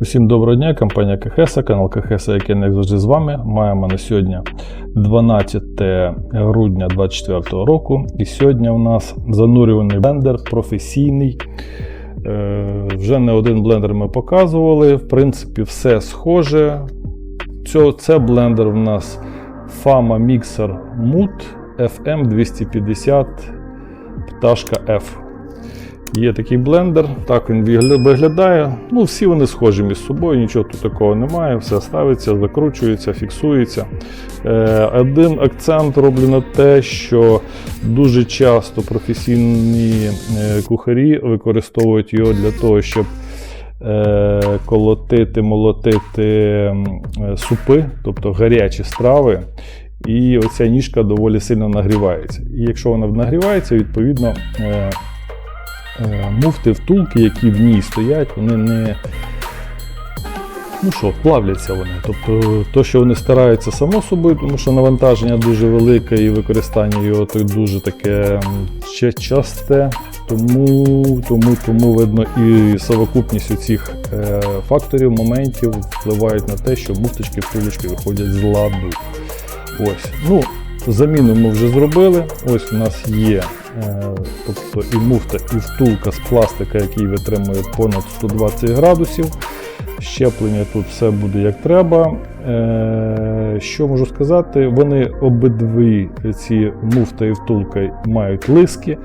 Усім доброго дня, компанія Кахеса, канал Кахеса, який як завжди з вами. Маємо на сьогодні 12 грудня 2024 року. І сьогодні у нас занурюваний блендер професійний. Е, Вже не один блендер ми показували. В принципі, все схоже. Цьо- Це блендер у нас Fama Mixer Mood FM250 Пташка F. Є такий блендер, так він виглядає. Ну, всі вони схожі між собою, нічого тут такого немає, все ставиться, закручується, фіксується. Е, один акцент роблю на те, що дуже часто професійні е, кухарі використовують його для того, щоб е, колотити, молотити е, супи, тобто гарячі страви. І оця ніжка доволі сильно нагрівається. І якщо вона нагрівається, відповідно. Е, муфти, втулки, які в ній стоять, вони не. Ну що, плавляться вони. Тобто, то, що вони стараються само собою, тому що навантаження дуже велике і використання його так дуже таке часте. Тому, тому, тому видно, і совокупність цих е, факторів, моментів впливають на те, що муфточки, втулочки виходять з ладу. Ось. Ну, заміну ми вже зробили. Ось у нас є е, тобто і муфта, і втулка з пластика, який витримує понад 120 градусів. Щеплення тут все буде як треба. Е, що можу сказати? Вони обидві ці муфта і втулка мають лиски.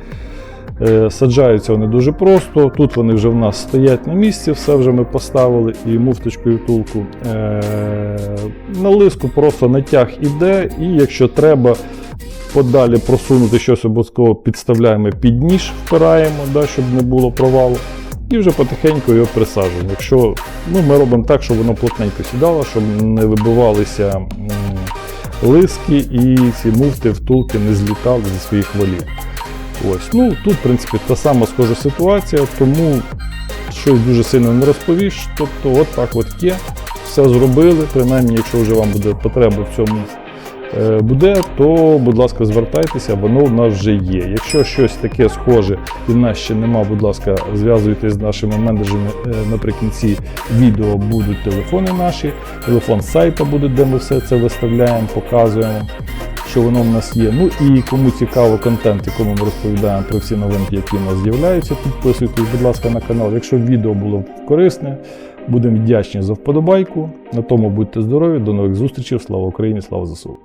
Е, Саджаються вони дуже просто. Тут вони вже в нас стоять на місці, все вже ми поставили, і муфточку, і втулку. Е, На лиску просто натяг іде, і якщо треба подалі просунути щось обов'язково підставляємо під ніж, впираємо, да, щоб не було провалу. І вже потихеньку його присаджуємо. Якщо ну, ми робимо так, щоб воно плотненько сідало, щоб не вибивалися лиски і ці муфти, втулки не злітали зі своїх валів. Ось, ну тут, в принципі, та сама схожа ситуація, тому щось дуже сильно не розповіш. Тобто, от так от є. Все зробили. Принаймні, якщо вже вам буде потреба в цьому буде, то, будь ласка, звертайтеся, воно у нас вже є. Якщо щось таке схоже і в нас ще нема, будь ласка, зв'язуйтесь з нашими менеджерами. Е, Наприкінці відео будуть телефони наші, телефон сайта буде, де ми все це виставляємо, показуємо що воно в нас є. Ну і кому цікаво контент, якому ми розповідаємо про всі новинки, які у нас з'являються, підписуйтесь, будь ласка, на канал. Якщо відео було корисне, будемо вдячні за вподобайку. На тому будьте здорові, до нових зустрічей. Слава Україні, слава ЗСУ!